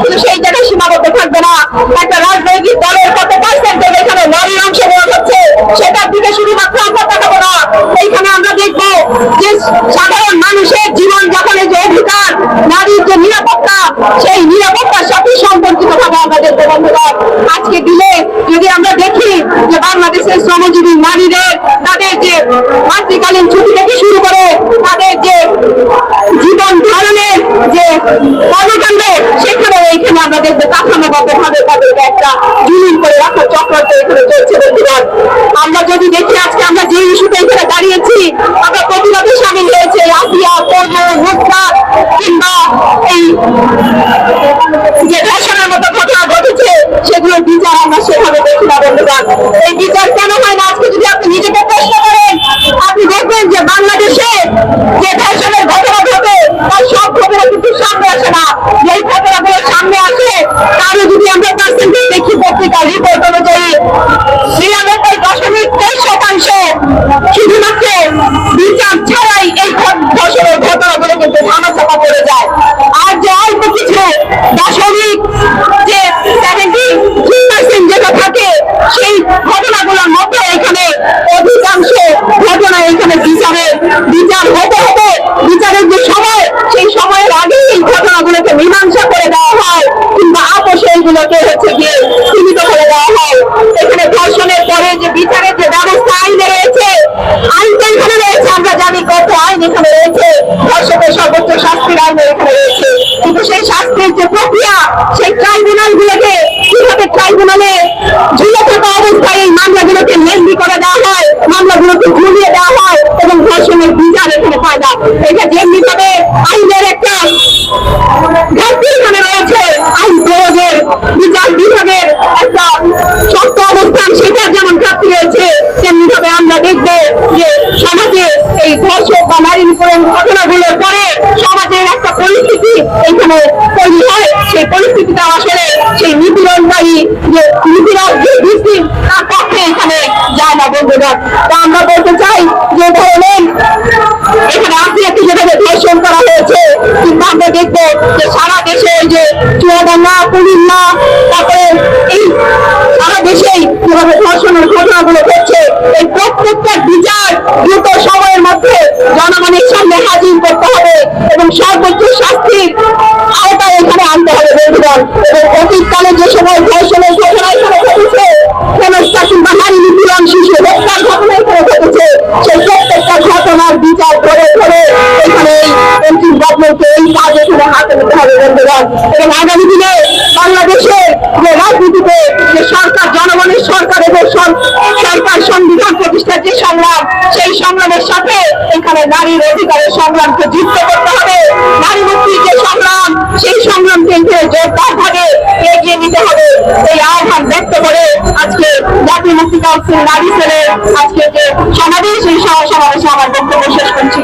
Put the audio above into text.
কিন্তু সেই জায়গায় সীমাবদ্ধ থাকবে না। একটা রাজনৈতিক দলের কত পার্সেন্টেজ এখানে নারীর অংশগ্রহণ হচ্ছে। সেটার দিকে শুধুমাত্র আমরা তাকাবো না। এইখানে আমরা দেখব যে সাধারণ মানুষের জীবন যাপনের যে অধিকার, নারীর যে নিরাপত্তা, সেই নিরাপত্তার সাথে সম্পর্কিত ভাবে আমরা বন্ধুরা। আজকে দিলে যদি আমরা দেখি যে বাংলাদেশের শ্রমজীবী নারীদের তাদের যে মাতৃকালীন ছুটি থেকে শুরু করে তাদের যে জীবন ধারণের যে কর্মকাণ্ড সেখানে এইখানে আমরা দেখব কাঠামোগত ভাবে তাদেরকে একটা করে এখানে চলছে আমরা যদি দেখি আজকে আমরা যে ইস্যুতে এখানে দাঁড়িয়েছি, আমরা প্রতিবাদে সামিল হয়েছে নুসরাত কিংবা এই যে ফ্যাশনের মতো ঘটনা ঘটেছে, সেগুলোর বিচার আমরা সেভাবে দেখি না, বন্ধুগণ। এই বিচার কেন হয় না? আজকে যদি আপনি নিজেকে প্রশ্ন করেন, আপনি দেখবেন যে বাংলাদেশে যে ফ্যাশনের ঘটনা ঘটে তার সব খবর কিন্তু সামনে আসে না যেই ঘটনাগুলো সামনে আসে তারও যদি আমরা পার্সেন্টেজ দেখি পত্রিকার রিপোর্ট অনুযায়ী নিরানব্বই দশমিক তেইশ শতাংশ শুধুমাত্র বিচার ছাড়াই এই ধর্ষণের ঘটনাগুলো কিন্তু ধামাচাপা পড়ে যায়। আর যে অল্প কিছু দশমিক যে সেভেন্টি থ্রি পার্সেন্ট যেটা থাকে, সেই ঘটনাগুলোর মধ্যে এখানে অধিকাংশ ঘটনা এখানে বিচারের বিচার হতে হতে বিচারের যে সময়, সেই সময়ের আগেই ঘটনাগুলোকে মীমাংসা করে দেওয়া হয় কিংবা আপোষে এইগুলোকে হচ্ছে গিয়ে সীমিত করে দেওয়া হয় এখানে ধর্ষণের পরে যে বিচারের যে ব্যবস্থা আইনে রয়েছে আইন তো এখানে রয়েছে আমরা জানি কত আইন এখানে রয়েছে ধর্ষকের কিন্তু দেওয়া হয় রয়েছে বিচার বিভাগের একটা শক্ত অবস্থান সেটার যেমন ঘাটতি রয়েছে, তেমনি আমরা দেখব যে সমাজে এই ধর্ষক বা নারী নিপীড়ন ঘটনাগুলোর পরে সমাজের একটা পরিস্থিতি এখানে সেই পরিস্থিতিটা আসলে সেই নিপীড়নকারী যে নিপীড়ক যে দৃষ্টি তার পক্ষে এখানে যায় না বন্ধুগণ তা আমরা বলতে চাই যে ধরনের এখানে আসিয়াকে যেভাবে ধর্ষণ করা হয়েছে। কিংবা আমরা দেখব যে সারা দেশে এই যে চুয়াডাঙ্গা, কুমিল্লা, তারপরে এই সারা দেশেই যেভাবে ঘটছে এই প্রত্যেকটা বিচার দ্রুত সময়ের মধ্যে জনগণের সামনে হাজির করতে হবে এবং সর্বোচ্চ শাস্তির আওতায় এখানে আনতে হবে, বন্ধুগণ। এবং অতীতকালে যে সময় ধর্ষণের ঘটনা এখানে ঘটেছে হেনস্থা কিংবা নারী নিপীড়ন শিশু হত্যার ঘটনা এখানে ঘটেছে, সেই প্রত্যেকটা ঘটনার বিচার করে করে এখানে এমপি গভর্নমেন্টকে এই কাজ এখানে হাতে নিতে হবে, বন্ধুগণ। এবং আগামী দিনে বাংলাদেশের যে রাজনীতিতে যে সরকার, জনগণের সরকার, এবং সর- সরকার সংবিধান প্রতিষ্ঠার যে সংগ্রাম, সেই সংগ্রামের সাথে এখানে নারীর অধিকারের সংগ্রামকে যুক্ত করতে হবে। নারী মুক্তির যে সংগ্রাম, সেই সংগ্রামকে জোরদার ভাবে এগিয়ে নিতে হবে। এই আহ্বান ব্যক্ত করে আজকে জাতীয় মুক্তি কাউন্সিল নারী সেলের আজকে যে সমাবেশ এই সহ সমাবেশে আমার বক্তব্য শেষ করছি।